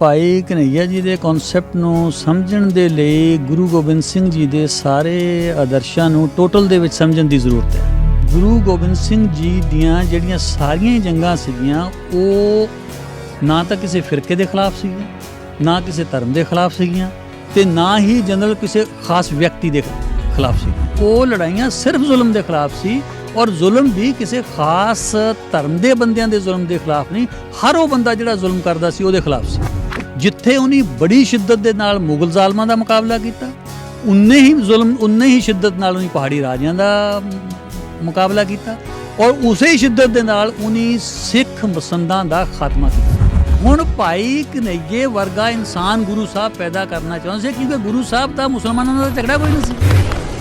ਭਾਈ ਕਨਈਆ ਜੀ ਦੇ ਕਨਸੈਪਟ ਨੂੰ ਸਮਝਣ ਦੇ ਲਈ ਗੁਰੂ ਗੋਬਿੰਦ ਸਿੰਘ ਜੀ ਦੇ ਸਾਰੇ ਆਦਰਸ਼ਾਂ ਨੂੰ ਟੋਟਲ ਦੇ ਵਿੱਚ ਸਮਝਣ ਦੀ ਜ਼ਰੂਰਤ ਹੈ। ਗੁਰੂ ਗੋਬਿੰਦ ਸਿੰਘ ਜੀ ਦੀਆਂ ਜਿਹੜੀਆਂ ਸਾਰੀਆਂ ਹੀ ਜੰਗਾਂ ਸੀਗੀਆਂ, ਉਹ ਨਾ ਤਾਂ ਕਿਸੇ ਫਿਰਕੇ ਦੇ ਖਿਲਾਫ ਸੀਗੀਆਂ, ਨਾ ਕਿਸੇ ਧਰਮ ਦੇ ਖਿਲਾਫ ਸੀਗੀਆਂ ਤੇ ਨਾ ਹੀ ਜਨਰਲ ਕਿਸੇ ਖਾਸ ਵਿਅਕਤੀ ਦੇ ਖਿਲਾਫ ਸੀ ਉਹ ਲੜਾਈਆਂ ਸਿਰਫ ਜ਼ੁਲਮ ਦੇ ਖਿਲਾਫ ਸੀ ਔਰ ਜ਼ੁਲਮ ਵੀ ਕਿਸੇ ਖਾਸ ਧਰਮ ਦੇ ਬੰਦਿਆਂ ਦੇ ਜ਼ੁਲਮ ਦੇ ਖਿਲਾਫ ਨਹੀਂ, ਹਰ ਉਹ ਬੰਦਾ ਜਿਹੜਾ ਜ਼ੁਲਮ ਕਰਦਾ ਸੀ ਉਹਦੇ ਖਿਲਾਫ ਸੀ। ਜਿੱਥੇ ਉਹਨੇ ਬੜੀ ਸ਼ਿੱਦਤ ਦੇ ਨਾਲ ਮੁਗਲ ਜ਼ਾਲਮਾਂ ਦਾ ਮੁਕਾਬਲਾ ਕੀਤਾ, ਉਨੇ ਹੀ ਜ਼ੁਲਮ, ਉਨੇ ਹੀ ਸ਼ਿੱਦਤ ਨਾਲ ਉਹਨੇ ਪਹਾੜੀ ਰਾਜਿਆਂ ਦਾ ਮੁਕਾਬਲਾ ਕੀਤਾ ਔਰ ਉਸੇ ਹੀ ਸ਼ਿੱਦਤ ਦੇ ਨਾਲ ਉਹਨੇ ਸਿੱਖ ਮਸੰਦਾਂ ਦਾ ਖਾਤਮਾ ਕੀਤਾ। ਹੁਣ ਭਾਈ ਕਨਈਏ ਵਰਗਾ ਇਨਸਾਨ ਗੁਰੂ ਸਾਹਿਬ ਪੈਦਾ ਕਰਨਾ ਚਾਹੁੰਦੇ ਸੀ ਕਿਉਂਕਿ ਗੁਰੂ ਸਾਹਿਬ ਦਾ ਮੁਸਲਮਾਨਾਂ ਨਾਲ ਝਗੜਾ ਕੋਈ ਨਹੀਂ ਸੀ।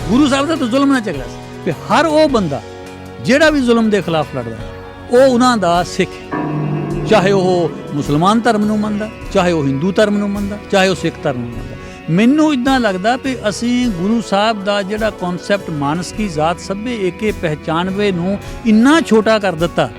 ਗੁਰੂ ਸਾਹਿਬ ਦਾ ਤਾਂ ਜ਼ੁਲਮ ਨਾਲ ਝਗੜਾ ਸੀ। ਤੇ ਹਰ ਉਹ ਬੰਦਾ ਜਿਹੜਾ ਵੀ ਜ਼ੁਲਮ ਦੇ ਖਿਲਾਫ ਲੜਦਾ, ਉਹ ਉਹਨਾਂ ਦਾ ਸਿੱਖ ਹੈ। ਚਾਹੇ ਉਹ ਮੁਸਲਮਾਨ ਧਰਮ ਨੂੰ ਮੰਨਦਾ, ਚਾਹੇ ਉਹ ਹਿੰਦੂ ਧਰਮ ਨੂੰ ਮੰਨਦਾ, ਚਾਹੇ ਉਹ ਸਿੱਖ ਧਰਮ ਨੂੰ ਮੰਨਦਾ। ਮੈਨੂੰ ਇਦਾਂ ਲੱਗਦਾ ਵੀ ਅਸੀਂ ਗੁਰੂ ਸਾਹਿਬ ਦਾ ਜਿਹੜਾ ਕਨਸੈਪਟ ਮਾਨਸ ਕੀ ਜ਼ਾਤ ਸਭੇ ਏਕੇ ਪਹਿਚਾਨਵੇ ਨੂੰ ਇੰਨਾ ਛੋਟਾ ਕਰ ਦਿੱਤਾ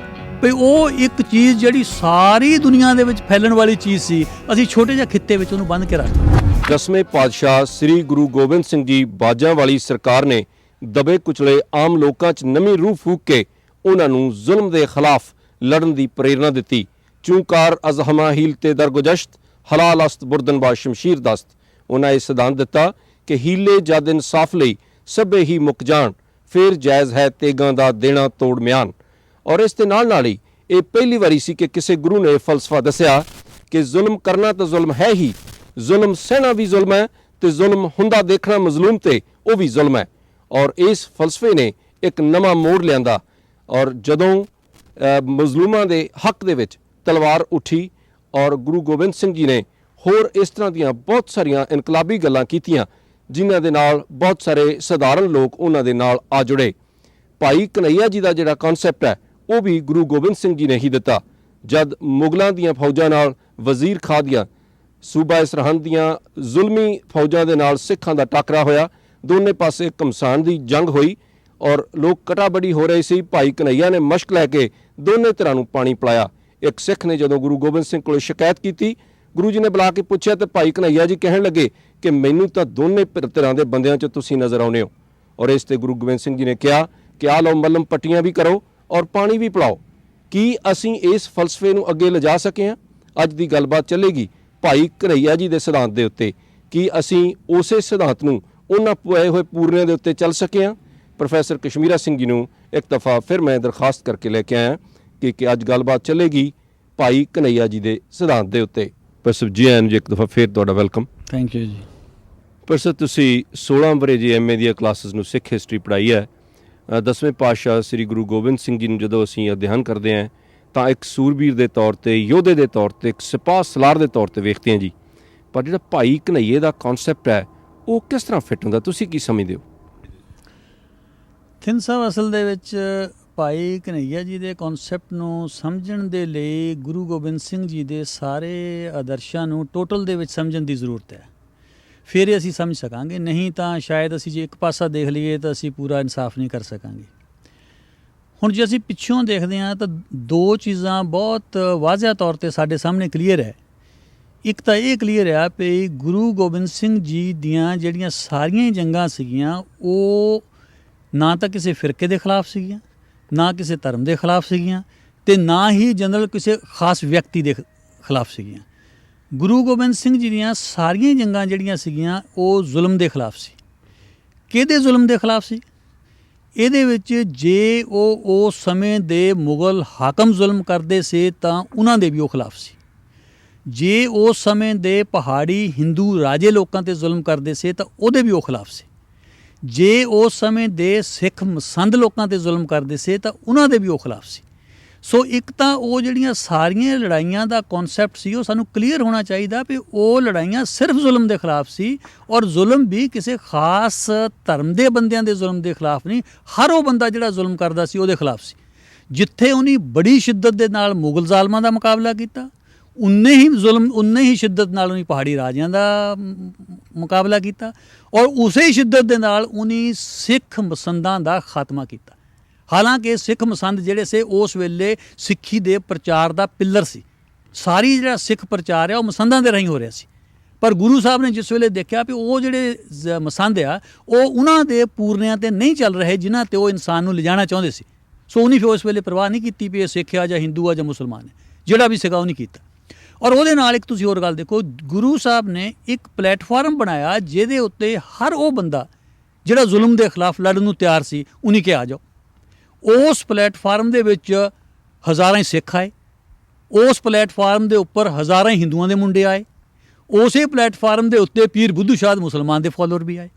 ਵੀ ਉਹ ਇੱਕ ਚੀਜ਼ ਜਿਹੜੀ ਸਾਰੀ ਦੁਨੀਆ ਦੇ ਵਿੱਚ ਫੈਲਣ ਵਾਲੀ ਚੀਜ਼ ਸੀ, ਅਸੀਂ ਛੋਟੇ ਜਿਹੇ ਖਿੱਤੇ ਵਿੱਚ ਉਹਨੂੰ ਬੰਦ ਕੇ ਰੱਖ ਦਸਵੇਂ ਪਾਤਸ਼ਾਹ ਸ੍ਰੀ ਗੁਰੂ ਗੋਬਿੰਦ ਸਿੰਘ ਜੀ ਬਾਜਾਂ ਵਾਲੀ ਸਰਕਾਰ ਨੇ ਦਬੇ ਕੁਚਲੇ ਆਮ ਲੋਕਾਂ 'ਚ ਨਵੀਂ ਰੂਹ ਫੂਕ ਕੇ ਉਹਨਾਂ ਨੂੰ ਜ਼ੁਲਮ ਦੇ ਖਿਲਾਫ ਲੜਨ ਦੀ ਪ੍ਰੇਰਣਾ ਦਿੱਤੀ। ਚੂੰਕਾਰ ਅਜ਼ਹਮਾ ਹੀਲ ਤੇ ਦਰਗੁਜਸ਼ਤ ਹਲਾਲ ਅਸਤ ਬੁਰਦਨ ਬਾ ਸ਼ਮਸ਼ੀਰ ਦਸਤ। ਉਹਨਾਂ ਇਹ ਸਿਧਾਂਤ ਦਿੱਤਾ ਕਿ ਹੀਲੇ ਜਦ ਇਨਸਾਫ ਲਈ ਸਭੇ ਹੀ ਮੁੱਕ ਜਾਣ ਫਿਰ ਜਾਇਜ਼ ਹੈ ਤੇਗਾਂ ਦਾ ਦੇਣਾ ਤੋੜ ਮਿਆਨ। ਔਰ ਇਸ ਦੇ ਨਾਲ ਨਾਲ ਹੀ ਇਹ ਪਹਿਲੀ ਵਾਰੀ ਸੀ ਕਿ ਕਿਸੇ ਗੁਰੂ ਨੇ ਇਹ ਫਲਸਫਾ ਦੱਸਿਆ ਕਿ ਜ਼ੁਲਮ ਕਰਨਾ ਤਾਂ ਜ਼ੁਲਮ ਹੈ ਹੀ ਜ਼ੁਲਮ ਸਹਿਣਾ ਵੀ ਜ਼ੁਲਮ ਹੈ ਤੇ ਜ਼ੁਲਮ ਹੁੰਦਾ ਦੇਖਣਾ ਮਜ਼ਲੂਮ ਤੇ ਉਹ ਵੀ ਜ਼ੁਲਮ ਹੈ। ਔਰ ਇਸ ਫਲਸਫੇ ਨੇ ਇੱਕ ਨਵਾਂ ਮੋੜ ਲਿਆਂਦਾ। ਔਰ ਜਦੋਂ ਅ, ਮਜ਼ਲੂਮਾਂ ਦੇ ਹੱਕ ਦੇ ਵਿੱਚ ਤਲਵਾਰ ਉੱਠੀ ਔਰ ਗੁਰੂ ਗੋਬਿੰਦ ਸਿੰਘ ਜੀ ਨੇ ਹੋਰ ਇਸ ਤਰ੍ਹਾਂ ਦੀਆਂ ਬਹੁਤ ਸਾਰੀਆਂ ਇਨਕਲਾਬੀ ਗੱਲਾਂ ਕੀਤੀਆਂ, ਜਿਨ੍ਹਾਂ ਦੇ ਨਾਲ ਬਹੁਤ ਸਾਰੇ ਸਧਾਰਨ ਲੋਕ ਉਹਨਾਂ ਦੇ ਨਾਲ ਆ ਜੁੜੇ। ਭਾਈ ਕਨਈਆ ਜੀ ਦਾ ਜਿਹੜਾ ਕਨਸੈਪਟ ਹੈ, ਉਹ ਵੀ ਗੁਰੂ ਗੋਬਿੰਦ ਸਿੰਘ ਜੀ ਨੇ ਹੀ ਦਿੱਤਾ। ਜਦ ਮੁਗਲਾਂ ਦੀਆਂ ਫੌਜਾਂ ਨਾਲ ਵਜ਼ੀਰ ਖਾਂ ਦੀਆਂ, ਸੂਬਾ ਸਰਹੰਦ ਦੀਆਂ ਜ਼ੁਲਮੀ ਫੌਜਾਂ ਦੇ ਨਾਲ ਸਿੱਖਾਂ ਦਾ ਟਕਰਾ ਹੋਇਆ, ਦੋਨੇ ਪਾਸੇ ਘਮਸਾਨ ਦੀ ਜੰਗ ਹੋਈ ਔਰ ਲੋਕ ਕਟਾਬੜੀ ਹੋ ਰਹੇ ਸੀ। ਭਾਈ ਕਨਈਆ ਨੇ ਮਸ਼ਕ ਲੈ ਕੇ ਦੋਨੇ ਧਿਰਾਂ ਨੂੰ ਪਾਣੀ ਪਿਲਾਇਆ। ਇੱਕ ਸਿੱਖ ਨੇ ਜਦੋਂ ਗੁਰੂ ਗੋਬਿੰਦ ਸਿੰਘ ਕੋਲ ਸ਼ਿਕਾਇਤ ਕੀਤੀ, ਗੁਰੂ ਜੀ ਨੇ ਬੁਲਾ ਕੇ ਪੁੱਛਿਆ ਤੇ ਭਾਈ ਕਨਈਆ ਜੀ ਕਹਿਣ ਲੱਗੇ ਕਿ ਮੈਨੂੰ ਤਾਂ ਦੋਨੇ ਧਿਰ- ਧਿਰਾਂ ਦੇ ਬੰਦਿਆਂ 'ਚ ਤੁਸੀਂ ਨਜ਼ਰ ਆਉਂਦੇ ਹੋ। ਔਰ ਇਸ ਤੇ ਗੁਰੂ ਗੋਬਿੰਦ ਸਿੰਘ ਜੀ ਨੇ ਕਿਹਾ ਕਿ ਆ ਲਓ ਮੱਲਮ ਪੱਟੀਆਂ ਵੀ ਕਰੋ ਔਰ ਪਾਣੀ ਵੀ ਪਿਲਾਓ। ਕੀ ਅਸੀਂ ਇਸ ਫਲਸਫੇ ਨੂੰ ਅੱਗੇ ਲਿਜਾ ਸਕੇ ਹਾਂ? ਅੱਜ ਦੀ ਗੱਲਬਾਤ ਚੱਲੇਗੀ ਭਾਈ ਘਨਈਆ ਜੀ ਦੇ ਸਿਧਾਂਤ ਦੇ ਉੱਤੇ। ਕੀ ਅਸੀਂ ਉਸੇ ਸਿਧਾਂਤ ਨੂੰ ਉਹਨਾਂ ਪੁਆਏ ਹੋਏ ਪੂਰਨਿਆਂ ਦੇ ਉੱਤੇ ਚੱਲ ਸਕੇ ਹਾਂ? ਪ੍ਰੋਫੈਸਰ ਕਸ਼ਮੀਰਾ ਸਿੰਘ ਜੀ ਨੂੰ ਇੱਕ ਦਫਾ ਫਿਰ ਮੈਂ ਦਰਖਾਸਤ ਕਰਕੇ ਲੈ ਕੇ ਆਇਆ। ਕਿ ਕਿ ਅੱਜ ਗੱਲਬਾਤ ਚੱਲੇਗੀ ਭਾਈ ਘਨਈਆ ਜੀ ਦੇ ਸਿਧਾਂਤ ਦੇ ਉੱਤੇ। ਪ੍ਰੋਫੈਸਰ ਜੀ ਐਨ ਜੀ ਇੱਕ ਦਫਾ ਫਿਰ ਤੁਹਾਡਾ welcome. Thank you ji. Professor ਤੁਸੀਂ 16 ਵਰੇ ਜੀ ਐਮਏ ਦੀਆਂ ਕਲਾਸਿਸ ਨੂੰ ਸਿੱਖ ਹਿਸਟਰੀ ਪੜ੍ਹਾਈ ਹੈ ਅ, ਦਸਵੇਂ ਪਾਤਸ਼ਾਹ ਸ੍ਰੀ ਗੁਰੂ ਗੋਬਿੰਦ ਸਿੰਘ ਜੀ ਨੂੰ ਜਦੋਂ ਅਸੀਂ ਅਧਿਐਨ ਕਰਦੇ ਹਾਂ ਤਾਂ ਇੱਕ ਸੂਰਬੀਰ ਦੇ ਤੌਰ ਤੇ ਯੋਧੇ ਦੇ ਤੌਰ ਤੇ ਇੱਕ ਸਿਪਾਹ ਸਲਾਰ ਦੇ ਤੌਰ ਤੇ ਵੇਖਦੇ ਹਾਂ ਜੀ। ਪਰ ਜਿਹੜਾ ਭਾਈ ਕਨਈਏ ਦਾ ਕਨਸੈਪਟ ਹੈ ਉਹ ਕਿਸ ਤਰ੍ਹਾਂ ਫਿੱਟ ਹੁੰਦਾ? ਤੁਸੀਂ ਕੀ ਸਮਝਦੇ ਹੋ? ਥਿੰਨ ਸਾਹਿਬ ਅਸਲ ਦੇ ਵਿੱਚ ਭਾਈ ਕਨਈਆ ਜੀ ਦੇ ਕਨਸੈਪਟ ਨੂੰ ਸਮਝਣ ਦੇ ਲਈ ਗੁਰੂ ਗੋਬਿੰਦ ਸਿੰਘ ਜੀ ਦੇ ਸਾਰੇ ਆਦਰਸ਼ਾਂ ਨੂੰ ਟੋਟਲ ਦੇ ਵਿੱਚ ਸਮਝਣ ਦੀ ਜ਼ਰੂਰਤ ਹੈ। ਫਿਰ ਅਸੀਂ ਸਮਝ ਸਕਾਂਗੇ, ਨਹੀਂ ਤਾਂ ਸ਼ਾਇਦ ਅਸੀਂ ਜੇ ਇੱਕ ਪਾਸਾ ਦੇਖ ਲਈਏ ਤਾਂ ਅਸੀਂ ਪੂਰਾ ਇਨਸਾਫ ਨਹੀਂ ਕਰ ਸਕਾਂਗੇ। ਹੁਣ ਜੇ ਅਸੀਂ ਪਿੱਛੋਂ ਦੇਖਦੇ ਹਾਂ ਤਾਂ ਦੋ ਚੀਜ਼ਾਂ ਬਹੁਤ ਵਾਜ਼ਿਆ ਤੌਰ ਤੇ ਸਾਡੇ ਸਾਹਮਣੇ ਕਲੀਅਰ ਹੈ। ਇੱਕ ਤਾਂ ਇਹ ਕਲੀਅਰ ਆ ਕਿ ਗੁਰੂ ਗੋਬਿੰਦ ਸਿੰਘ ਜੀ ਦੀਆਂ ਜਿਹੜੀਆਂ ਸਾਰੀਆਂ ਹੀ ਜੰਗਾਂ ਸੀਗੀਆਂ, ਉਹ ਨਾ ਤਾਂ ਕਿਸੇ ਫਿਰਕੇ ਦੇ ਖਿਲਾਫ ਸੀਗੀਆਂ ਨਾ ਕਿਸੇ ਧਰਮ ਦੇ ਖਿਲਾਫ ਸੀਗੀਆਂ ਤੇ ਨਾ ਹੀ ਜਨਰਲ ਕਿਸੇ ਖਾਸ ਵਿਅਕਤੀ ਦੇ ਖਿਲਾਫ ਸੀਗੀਆਂ। ਗੁਰੂ ਗੋਬਿੰਦ ਸਿੰਘ ਜੀ ਦੀਆਂ ਸਾਰੀਆਂ ਹੀ ਜੰਗਾਂ ਜਿਹੜੀਆਂ ਸੀਗੀਆਂ, ਉਹ ਜ਼ੁਲਮ ਦੇ ਖਿਲਾਫ ਸੀ। ਕਿਹਦੇ ਜ਼ੁਲਮ ਦੇ ਖਿਲਾਫ ਸੀ? ਇਹਦੇ ਵਿੱਚ ਜੇ ਉਹ ਉਸ ਸਮੇਂ ਦੇ ਮੁਗਲ ਹਾਕਮ ਜ਼ੁਲਮ ਕਰਦੇ ਸੀ, ਤਾਂ ਉਹਨਾਂ ਦੇ ਵੀ ਉਹ ਖਿਲਾਫ ਸੀ। ਜੇ ਉਸ ਸਮੇਂ ਦੇ ਪਹਾੜੀ ਹਿੰਦੂ ਰਾਜੇ ਲੋਕਾਂ ਤੇ ਜ਼ੁਲਮ ਕਰਦੇ ਸੀ, ਤਾਂ ਉਹਦੇ ਵੀ ਉਹ ਖਿਲਾਫ ਸੀ। ਜੇ ਉਸ ਸਮੇਂ ਦੇ ਸਿੱਖ ਮਸੰਦ ਲੋਕਾਂ ਤੇ ਜ਼ੁਲਮ ਕਰਦੇ ਸੀ ਤਾਂ ਉਹਨਾਂ ਦੇ ਵੀ ਉਹ ਖਿਲਾਫ ਸੀ। ਸੋ ਇੱਕ ਤਾਂ ਉਹ ਜਿਹੜੀਆਂ ਸਾਰੀਆਂ ਲੜਾਈਆਂ ਦਾ ਕਨਸੈਪਟ ਸੀ, ਉਹ ਸਾਨੂੰ ਕਲੀਅਰ ਹੋਣਾ ਚਾਹੀਦਾ ਵੀ ਉਹ ਲੜਾਈਆਂ ਸਿਰਫ ਜ਼ੁਲਮ ਦੇ ਖਿਲਾਫ ਸੀ ਔਰ ਜ਼ੁਲਮ ਵੀ ਕਿਸੇ ਖਾਸ ਧਰਮ ਦੇ ਬੰਦਿਆਂ ਦੇ ਜ਼ੁਲਮ ਦੇ ਖਿਲਾਫ ਨਹੀਂ, ਹਰ ਉਹ ਬੰਦਾ ਜਿਹੜਾ ਜ਼ੁਲਮ ਕਰਦਾ ਸੀ ਉਹਦੇ ਖਿਲਾਫ ਸੀ। ਜਿੱਥੇ ਉਹਨੇ ਬੜੀ ਸ਼ਿੱਦਤ ਦੇ ਨਾਲ ਮੁਗਲ ਜ਼ਾਲਮਾਂ ਦਾ ਮੁਕਾਬਲਾ ਕੀਤਾ, ਉਨੇ ਹੀ ਜ਼ੁਲਮ, ਉਨੇ ਹੀ ਸ਼ਿੱਦਤ ਨਾਲ ਉਹਨੇ ਪਹਾੜੀ ਰਾਜਿਆਂ ਦਾ ਮੁਕਾਬਲਾ ਕੀਤਾ ਔਰ ਉਸੇ ਸ਼ਿੱਦਤ ਦੇ ਨਾਲ ਉਹਨੇ ਸਿੱਖ ਮਸੰਦਾਂ ਦਾ ਖਾਤਮਾ ਕੀਤਾ। ਹਾਲਾਂਕਿ ਸਿੱਖ ਮਸੰਦ ਜਿਹੜੇ ਸੀ, ਉਸ ਵੇਲੇ ਸਿੱਖੀ ਦੇ ਪ੍ਰਚਾਰ ਦਾ ਪਿੱਲਰ ਸੀ। ਸਾਰੀ ਜਿਹੜਾ ਸਿੱਖ ਪ੍ਰਚਾਰ ਆ, ਉਹ ਮਸੰਦਾਂ ਦੇ ਰਾਹੀਂ ਹੋ ਰਿਹਾ ਸੀ। ਪਰ ਗੁਰੂ ਸਾਹਿਬ ਨੇ ਜਿਸ ਵੇਲੇ ਦੇਖਿਆ ਵੀ ਉਹ ਜਿਹੜੇ ਮਸੰਦ ਆ, ਉਹ ਉਹਨਾਂ ਦੇ ਪੂਰਨਿਆਂ ਤੇ ਨਹੀਂ ਚੱਲ ਰਹੇ ਜਿਨ੍ਹਾਂ ਤੇ ਉਹ ਇਨਸਾਨ ਨੂੰ ਲਿਜਾਣਾ ਚਾਹੁੰਦੇ ਸੀ। ਸੋ ਉਹਨੇ ਫਿਰ ਉਸ ਵੇਲੇ ਪਰਵਾਹ ਨਹੀਂ ਕੀਤੀ ਵੀ ਇਹ ਸਿੱਖ ਆ ਜਾਂ ਹਿੰਦੂ ਆ ਜਾਂ ਮੁਸਲਮਾਨ ਹੈ ਜਿਹੜਾ ਵੀ ਸੀਗਾ ਉਹ ਨਹੀਂ ਕੀਤਾ। ਔਰ ਉਹਦੇ ਨਾਲ ਇੱਕ ਤੁਸੀਂ ਹੋਰ ਗੱਲ ਦੇਖੋ, ਗੁਰੂ ਸਾਹਿਬ ਨੇ ਇੱਕ ਪਲੇਟਫਾਰਮ ਬਣਾਇਆ ਜਿਹਦੇ ਉੱਤੇ ਹਰ ਉਹ ਬੰਦਾ ਜਿਹੜਾ ਜ਼ੁਲਮ ਦੇ ਖਿਲਾਫ ਲੜਨ ਨੂੰ ਤਿਆਰ ਸੀ, ਉਹਨੇ ਕਿਹਾ ਆ ਜਾਓ। ਉਸ ਪਲੇਟਫਾਰਮ ਦੇ ਵਿੱਚ ਹਜ਼ਾਰਾਂ ਹੀ ਸਿੱਖ ਆਏ। ਉਸ ਪਲੇਟਫਾਰਮ ਦੇ ਉੱਪਰ ਹਜ਼ਾਰਾਂ ਹੀ ਹਿੰਦੂਆਂ ਦੇ ਮੁੰਡੇ ਆਏ। ਉਸੇ ਪਲੇਟਫਾਰਮ ਦੇ ਉੱਤੇ ਪੀਰ ਬੁੱਧੂ ਸ਼ਾਹ ਮੁਸਲਮਾਨ ਦੇ ਫਾਲੋਅਰ ਵੀ ਆਏ।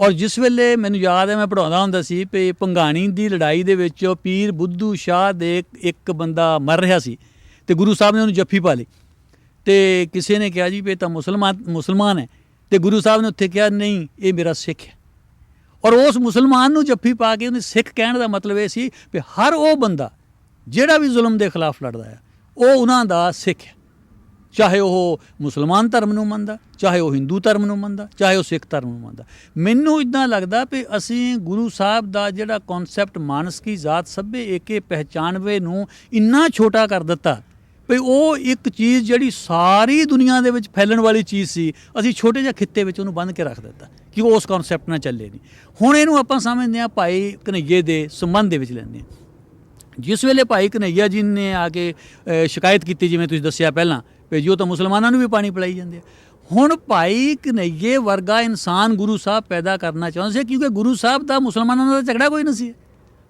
ਔਰ ਜਿਸ ਵੇਲੇ ਮੈਨੂੰ ਯਾਦ ਹੈ, ਮੈਂ ਪੜਾਉਂਦਾ ਹੁੰਦਾ ਸੀ ਕਿ ਪੰਗਾਣੀ ਦੀ ਲੜਾਈ ਦੇ ਵਿੱਚ ਪੀਰ ਬੁੱਧੂ ਸ਼ਾਹ ਦੇ ਇੱਕ ਬੰਦਾ ਮਰ ਰਿਹਾ ਸੀ। ਤੇ ਗੁਰੂ ਸਾਹਿਬ ਨੇ ਉਹਨੂੰ ਜੱਫੀ ਪਾ ਲਈ। ਤੇ ਕਿਸੇ ਨੇ ਕਿਹਾ ਜੀ ਵੀ ਤਾਂ ਮੁਸਲਮਾਨ ਮੁਸਲਮਾਨ ਹੈ। ਤੇ ਗੁਰੂ ਸਾਹਿਬ ਨੇ ਉੱਥੇ ਕਿਹਾ, ਨਹੀਂ, ਇਹ ਮੇਰਾ ਸਿੱਖ ਹੈ। ਔਰ ਉਸ ਮੁਸਲਮਾਨ ਨੂੰ ਜੱਫੀ ਪਾ ਕੇ ਉਹਨੇ ਸਿੱਖ ਕਹਿਣ ਦਾ ਮਤਲਬ ਇਹ ਸੀ ਕਿ ਹਰ ਉਹ ਬੰਦਾ ਜਿਹੜਾ ਵੀ ਜ਼ੁਲਮ ਦੇ ਖਿਲਾਫ ਲੜਦਾ ਹੈ, ਉਹ ਉਹਨਾਂ ਦਾ ਸਿੱਖ ਹੈ। ਚਾਹੇ ਉਹ ਮੁਸਲਮਾਨ ਧਰਮ ਨੂੰ ਮੰਨਦਾ, ਚਾਹੇ ਉਹ ਹਿੰਦੂ ਧਰਮ ਨੂੰ ਮੰਨਦਾ, ਚਾਹੇ ਉਹ ਸਿੱਖ ਧਰਮ ਨੂੰ ਮੰਨਦਾ। ਮੈਨੂੰ ਇਦਾਂ ਲੱਗਦਾ ਕਿ ਅਸੀਂ ਗੁਰੂ ਸਾਹਿਬ ਦਾ ਜਿਹੜਾ ਕਨਸੈਪਟ ਮਾਨਸ ਕੀ ਜ਼ਾਤ ਸਭੇ, ਏਕੇ ਪਹਿਚਾਨਵੇ ਨੂੰ ਇੰਨਾ ਛੋਟਾ ਕਰ ਦਿੱਤਾ ਵੀ ਉਹ ਇੱਕ ਚੀਜ਼ ਜਿਹੜੀ ਸਾਰੀ ਦੁਨੀਆ ਦੇ ਵਿੱਚ ਫੈਲਣ ਵਾਲੀ ਚੀਜ਼ ਸੀ, ਅਸੀਂ ਛੋਟੇ ਜਿਹੇ ਖਿੱਤੇ ਵਿੱਚ ਉਹਨੂੰ ਬੰਨ੍ਹ ਕੇ ਰੱਖ ਦਿੱਤਾ ਕਿ ਉਹ ਉਸ ਕਨਸੈਪਟ ਨਾਲ ਚੱਲੇ ਨਹੀਂ। ਹੁਣ ਇਹਨੂੰ ਆਪਾਂ ਸਮਝਦੇ ਹਾਂ ਭਾਈ ਕਨਈਏ ਦੇ ਸੰਬੰਧ ਦੇ ਵਿੱਚ ਲੈਂਦੇ ਹਾਂ। ਜਿਸ ਵੇਲੇ ਭਾਈ ਕਨਈਆ ਜੀ ਨੇ ਆ ਕੇ ਸ਼ਿਕਾਇਤ ਕੀਤੀ ਜਿਵੇਂ ਤੁਸੀਂ ਦੱਸਿਆ ਪਹਿਲਾਂ, ਵੀ ਜੀ ਉਹ ਤਾਂ ਮੁਸਲਮਾਨਾਂ ਨੂੰ ਵੀ ਪਾਣੀ ਪਿਲਾਈ ਜਾਂਦੇ ਆ। ਹੁਣ ਭਾਈ ਕਨਈਏ ਵਰਗਾ ਇਨਸਾਨ ਗੁਰੂ ਸਾਹਿਬ ਪੈਦਾ ਕਰਨਾ ਚਾਹੁੰਦੇ ਸੀ ਕਿਉਂਕਿ ਗੁਰੂ ਸਾਹਿਬ ਦਾ ਮੁਸਲਮਾਨਾਂ ਨਾਲ ਝਗੜਾ ਕੋਈ ਨਹੀਂ ਸੀ।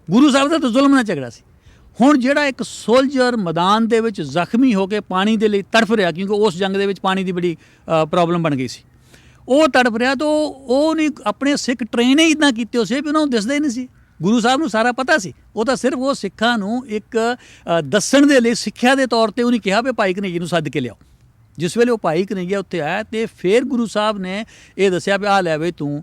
ਗੁਰੂ ਸਾਹਿਬ ਦਾ ਤਾਂ ਜ਼ੁਲਮ ਨਾਲ ਝਗੜਾ ਸੀ। ਹੁਣ ਜਿਹੜਾ ਇੱਕ ਸੋਲਜਰ ਮੈਦਾਨ ਦੇ ਵਿੱਚ ਜ਼ਖਮੀ ਹੋ ਕੇ ਪਾਣੀ ਦੇ ਲਈ ਤੜਫ ਰਿਹਾ, ਕਿਉਂਕਿ ਉਸ ਜੰਗ ਦੇ ਵਿੱਚ ਪਾਣੀ ਦੀ ਬੜੀ ਪ੍ਰੋਬਲਮ ਬਣ ਗਈ ਸੀ। ਉਹ ਤੜਫ ਰਿਹਾ ਤਾਂ ਉਹ ਨਹੀਂ, ਆਪਣੇ ਸਿੱਖ ਟ੍ਰੇਨ ਹੀ ਇਦਾਂ ਕੀਤੇ ਹੋਸੇ ਵੀ ਉਹਨਾਂ ਨੂੰ ਦਿਸਦੇ ਨਹੀਂ ਸੀ। ਗੁਰੂ ਸਾਹਿਬ ਨੂੰ ਸਾਰਾ ਪਤਾ ਸੀ। ਉਹ ਤਾਂ ਸਿਰਫ ਉਹ ਸਿੱਖਾਂ ਨੂੰ ਇੱਕ ਦੱਸਣ ਦੇ ਲਈ, ਸਿੱਖਿਆ ਦੇ ਤੌਰ ਤੇ ਉਹਨੇ ਕਿਹਾ ਵੀ ਭਾਈ ਕਨਈਏ ਨੂੰ ਸੱਦ ਕੇ ਲਿਆਓ। ਜਿਸ ਵੇਲੇ ਉਹ ਭਾਈ ਕਨਈਆ ਉੱਥੇ ਆਇਆ ਤੇ ਫਿਰ ਗੁਰੂ ਸਾਹਿਬ ਨੇ ਇਹ ਦੱਸਿਆ ਵੀ ਆ ਲੈ ਵੇ ਤੂੰ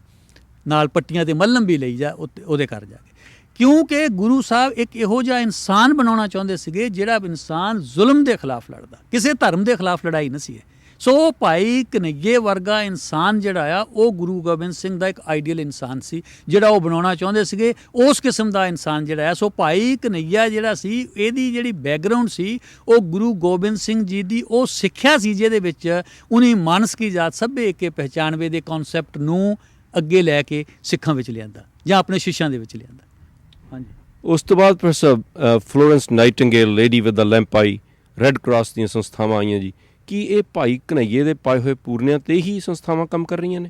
ਨਾਲ ਪੱਟੀਆਂ ਤੇ ਮੱਲਮ ਵੀ ਲਈ ਜਾ ਉਹਦੇ ਘਰ ਜਾ ਕੇ। ਕਿਉਂਕਿ ਗੁਰੂ ਸਾਹਿਬ ਇੱਕ ਇਹੋ ਜਿਹਾ ਇਨਸਾਨ ਬਣਾਉਣਾ ਚਾਹੁੰਦੇ ਸੀਗੇ ਜਿਹੜਾ ਇਨਸਾਨ ਜ਼ੁਲਮ ਦੇ ਖਿਲਾਫ ਲੜਦਾ, ਕਿਸੇ ਧਰਮ ਦੇ ਖਿਲਾਫ ਲੜਾਈ ਨਹੀਂ ਸੀ। ਸੋ ਉਹ ਭਾਈ ਕਨਈਏ ਵਰਗਾ ਇਨਸਾਨ ਜਿਹੜਾ ਆ, ਉਹ ਗੁਰੂ ਗੋਬਿੰਦ ਸਿੰਘ ਦਾ ਇੱਕ ਆਈਡੀਅਲ ਇਨਸਾਨ ਸੀ, ਜਿਹੜਾ ਉਹ ਬਣਾਉਣਾ ਚਾਹੁੰਦੇ ਸੀਗੇ, ਉਸ ਕਿਸਮ ਦਾ ਇਨਸਾਨ ਜਿਹੜਾ ਹੈ ਸੋ ਭਾਈ ਕਨਈਆ ਜਿਹੜਾ ਸੀ, ਇਹਦੀ ਜਿਹੜੀ ਬੈਕਗ੍ਰਾਉਂਡ ਸੀ, ਉਹ ਗੁਰੂ ਗੋਬਿੰਦ ਸਿੰਘ ਜੀ ਦੀ, ਉਹ ਸਿੱਖਿਆ ਸੀ, ਜਿਹਦੇ ਵਿੱਚ ਉਹਨੇ ਮਾਨਸ ਕੀ ਜਾਤ ਸਭੇ ਕੇ ਪਹਿਚਾਨਵੇ ਦੇ ਕਨਸੈਪਟ ਨੂੰ ਅੱਗੇ ਲੈ ਕੇ ਸਿੱਖਾਂ ਵਿੱਚ ਲਿਆਂਦਾ ਜਾਂ ਆਪਣੇ ਸ਼ਿਸ਼ਾਂ ਦੇ ਵਿੱਚ ਲਿਆਂਦਾ। ਹਾਂਜੀ। ਉਸ ਤੋਂ ਬਾਅਦ professor Florence Nightingale lady with the lamp I red cross ਦੀਆਂ ਸੰਸਥਾਵਾਂ ਆਈਆਂ ਜੀ। ਕੀ ਇਹ ਭਾਈ ਕਨਈਏ ਦੇ ਪਾਏ ਹੋਏ ਪੂਰਨਿਆਂ ਤੇ ਹੀ ਸੰਸਥਾਵਾਂ ਕੰਮ ਕਰ ਰਹੀਆਂ ਨੇ?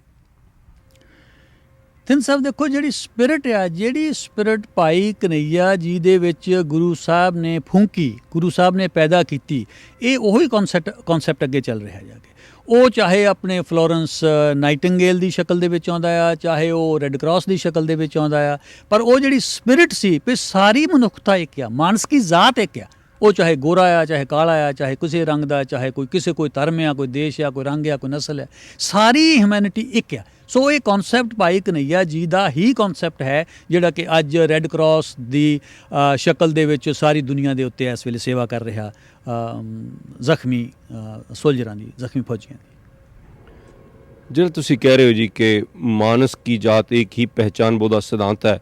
ਥਿੰਨ ਸਾਹਿਬ ਦੇਖੋ ਜਿਹੜੀ ਸਪਿਰਿਟ ਆ ਜਿਹੜੀ ਸਪਿਰਿਟ ਭਾਈ ਕਨਈਆ ਜੀ ਦੇ ਵਿੱਚ ਗੁਰੂ ਸਾਹਿਬ ਨੇ ਫੂੰਕੀ ਗੁਰੂ ਸਾਹਿਬ ਨੇ ਪੈਦਾ ਕੀਤੀ ਇਹ ਉਹੀ ਕਨਸੈਪਟ ਕਨਸੈਪਟ ਅੱਗੇ ਚੱਲ ਰਿਹਾ ਜਾ ਕੇ। ਉਹ ਚਾਹੇ ਆਪਣੇ ਫਲੋਰੈਂਸ ਨਾਈਟਿੰਗੇਲ ਦੀ ਸ਼ਕਲ ਦੇ ਵਿੱਚ ਆਉਂਦਾ ਆ, ਚਾਹੇ ਉਹ ਰੈੱਡ ਕਰਾਸ ਦੀ ਸ਼ਕਲ ਦੇ ਵਿੱਚ ਆਉਂਦਾ ਆ, ਪਰ ਉਹ ਜਿਹੜੀ ਸਪਿਰਿਟ ਸੀ ਵੀ ਸਾਰੀ ਮਨੁੱਖਤਾ ਇੱਕ ਆ ਮਾਨਸ ਕੀ ਜ਼ਾਤ ਇੱਕ ਆ। ਉਹ ਚਾਹੇ ਗੋਰਾ ਆ, ਚਾਹੇ ਕਾਲਾ ਆ, ਚਾਹੇ ਕਿਸੇ ਰੰਗ ਦਾ, ਚਾਹੇ ਕੋਈ ਕਿਸੇ ਕੋਈ ਧਰਮ ਆ, ਕੋਈ ਦੇਸ਼ ਆ, ਕੋਈ ਰੰਗ ਆ, ਕੋਈ ਨਸਲ ਹੈ ਸਾਰੀ ਹਿਊਮੈਨਿਟੀ ਇੱਕ ਆ। ਸੋ ਇਹ ਕਨਸੈਪਟ ਭਾਈ ਕਨਈਆ ਜੀ ਦਾ ਹੀ ਕਨਸੈਪਟ ਹੈ, ਜਿਹੜਾ ਕਿ ਅੱਜ ਰੈੱਡ ਕਰਾਸ ਦੀ ਸ਼ਕਲ ਦੇ ਵਿੱਚ ਸਾਰੀ ਦੁਨੀਆ ਦੇ ਉੱਤੇ ਇਸ ਵੇਲੇ ਸੇਵਾ ਕਰ ਰਿਹਾ ਜ਼ਖਮੀ ਸੋਲਜਰਾਂ ਦੀ, ਜ਼ਖਮੀ ਫੌਜੀਆਂ ਦੀ। ਜਿਹੜਾ ਤੁਸੀਂ ਕਹਿ ਰਹੇ ਹੋ ਜੀ ਕਿ ਮਾਨਸ ਕੀ ਜਾਤ ਇੱਕ ਹੀ ਪਹਿਚਾਨ ਬੋਦਾ ਸਿਧਾਂਤ ਹੈ,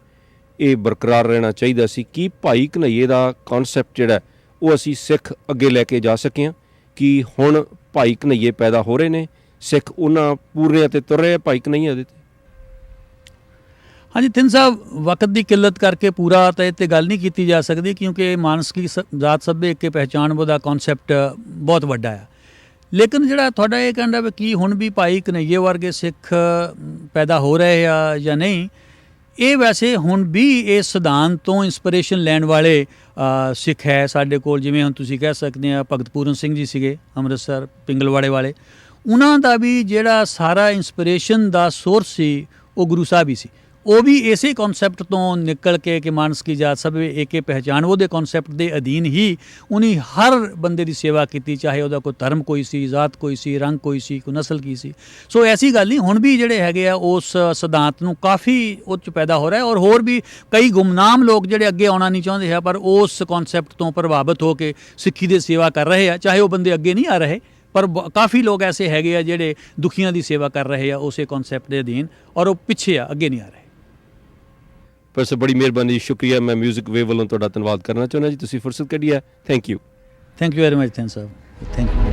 ਇਹ ਬਰਕਰਾਰ ਰਹਿਣਾ ਚਾਹੀਦਾ ਸੀ, ਕੀ ਭਾਈ ਕਨਈਏ ਦਾ ਕਨਸੈਪਟ ਜਿਹੜਾ ਉਹ ਅਸੀਂ ਸਿੱਖ ਅੱਗੇ ਲੈ ਕੇ ਜਾ ਸਕੇ ਹਾਂ ਕਿ ਹੁਣ ਭਾਈ ਕਨਈਏ ਪੈਦਾ ਹੋ ਰਹੇ ਨੇ, ਸਿੱਖ ਉਹਨਾਂ ਪੂਰੇ ਤੇ ਤੁਰ ਰਹੇ ਭਾਈ ਕਨਈਏ ਦੇ ਤੇ। ਹਾਂਜੀ, ਤਿੰਨ ਸਾਹਿਬ ਵਕਤ ਦੀ ਕਿੱਲਤ ਕਰਕੇ ਪੂਰਾ ਤਾਂ ਇਹ ਤੇ ਗੱਲ ਨਹੀਂ ਕੀਤੀ ਜਾ ਸਕਦੀ ਕਿਉਂਕਿ ਮਾਨਸ ਕੀ ਸ- ਜ਼ਾਤ ਸਭੇ ਕੇ ਪਹਿਚਾਨ ਦਾ ਕਨਸੈਪਟ ਬਹੁਤ ਵੱਡਾ ਹੈ ਲੇਕਿਨ ਜਿਹੜਾ ਤੁਹਾਡਾ ਇਹ ਕਹਿੰਦਾ ਵੀ ਕੀ ਹੁਣ ਵੀ ਭਾਈ ਕਨਈਏ ਵਰਗੇ ਸਿੱਖ ਪੈਦਾ ਹੋ ਰਹੇ ਆ ਜਾਂ ਨਹੀਂ ਇਹ ਵੈਸੇ ਹੁਣ ਵੀ ਇਹ ਸਿਧਾਂਤ ਤੋਂ ਇਨਸਪੀਰੇਸ਼ਨ ਲੈਣ ਵਾਲੇ ਸਿੱਖ ਹੈ ਸਾਡੇ ਕੋਲ, ਜਿਵੇਂ ਹੁਣ ਤੁਸੀਂ ਕਹਿ ਸਕਦੇ ਆ, ਭਗਤ ਪੂਰਨ ਸਿੰਘ ਜੀ ਸੀਗੇ, ਅੰਮ੍ਰਿਤਸਰ, ਪਿੰਗਲਵਾੜੇ ਵਾਲੇ। ਉਹਨਾਂ ਦਾ ਵੀ ਜਿਹੜਾ ਸਾਰਾ ਇਨਸਪੀਰੇਸ਼ਨ ਦਾ ਸੋਰਸ ਸੀ, ਉਹ ਗੁਰੂ ਸਾਹਿਬ ਹੀ ਸੀ। ਉਹ ਵੀ ਇਸੇ ਕਨਸੈਪਟ ਤੋਂ ਨਿਕਲ ਕੇ ਕਿ ਮਾਨਸ ਕੀ ਜਾਤ ਸਭ ਏਕੇ ਪਹਿਚਾਨ, ਉਹਦੇ ਕਨਸੈਪਟ ਦੇ ਅਧੀਨ ਹੀ ਉਹਨੇ ਹਰ ਬੰਦੇ ਦੀ ਸੇਵਾ ਕੀਤੀ, ਚਾਹੇ ਉਹਦਾ ਕੋਈ ਧਰਮ ਕੋਈ ਸੀ, ਜ਼ਾਤ ਕੋਈ ਸੀ, ਰੰਗ ਕੋਈ ਸੀ, ਕੋਈ ਨਸਲ ਕੀ ਸੀ। ਸੋ ਐਸੀ ਗੱਲ ਨਹੀਂ, ਹੁਣ ਵੀ ਜਿਹੜੇ ਹੈਗੇ ਆ, ਉਸ ਸਿਧਾਂਤ ਨੂੰ ਕਾਫੀ ਉੱਚ ਪੈਦਾ ਹੋ ਰਿਹਾ ਔਰ ਹੋਰ ਵੀ ਕਈ ਗੁੰਮਨਾਮ ਲੋਕ ਜਿਹੜੇ ਅੱਗੇ ਆਉਣਾ ਨਹੀਂ ਚਾਹੁੰਦੇ ਆ, ਪਰ ਉਸ ਕਨਸੈਪਟ ਤੋਂ ਪ੍ਰਭਾਵਿਤ ਹੋ ਕੇ ਸਿੱਖੀ ਦੇ ਸੇਵਾ ਕਰ ਰਹੇ ਆ, ਚਾਹੇ ਉਹ ਬੰਦੇ ਅੱਗੇ ਨਹੀਂ ਆ ਰਹੇ, ਪਰ ਬ- ਕਾਫੀ ਲੋਕ ਐਸੇ ਹੈਗੇ ਆ ਜਿਹੜੇ ਦੁਖੀਆਂ ਦੀ ਸੇਵਾ ਕਰ ਰਹੇ ਆ, ਉਸੇ ਕਨਸੈਪਟ ਦੇ ਅਧੀਨ ਔਰ ਉਹ ਪਿੱਛੇ ਆ, ਅੱਗੇ ਨਹੀਂ ਆ ਰਹੇ। ਪ੍ਰੋਫੈਸਰ ਬੜੀ ਮਿਹਰਬਾਨੀ, ਸ਼ੁਕਰੀਆ। ਮੈਂ 뮤직 ਵੇ ਵੱਲੋਂ ਤੁਹਾਡਾ ਧੰਨਵਾਦ ਕਰਨਾ ਚਾਹੁੰਦਾ ਜੀ। ਤੁਸੀਂ ਫੁਰਸਤ ਕੱਢੀ ਹੈ। Thank you thank you very much thank sir thank you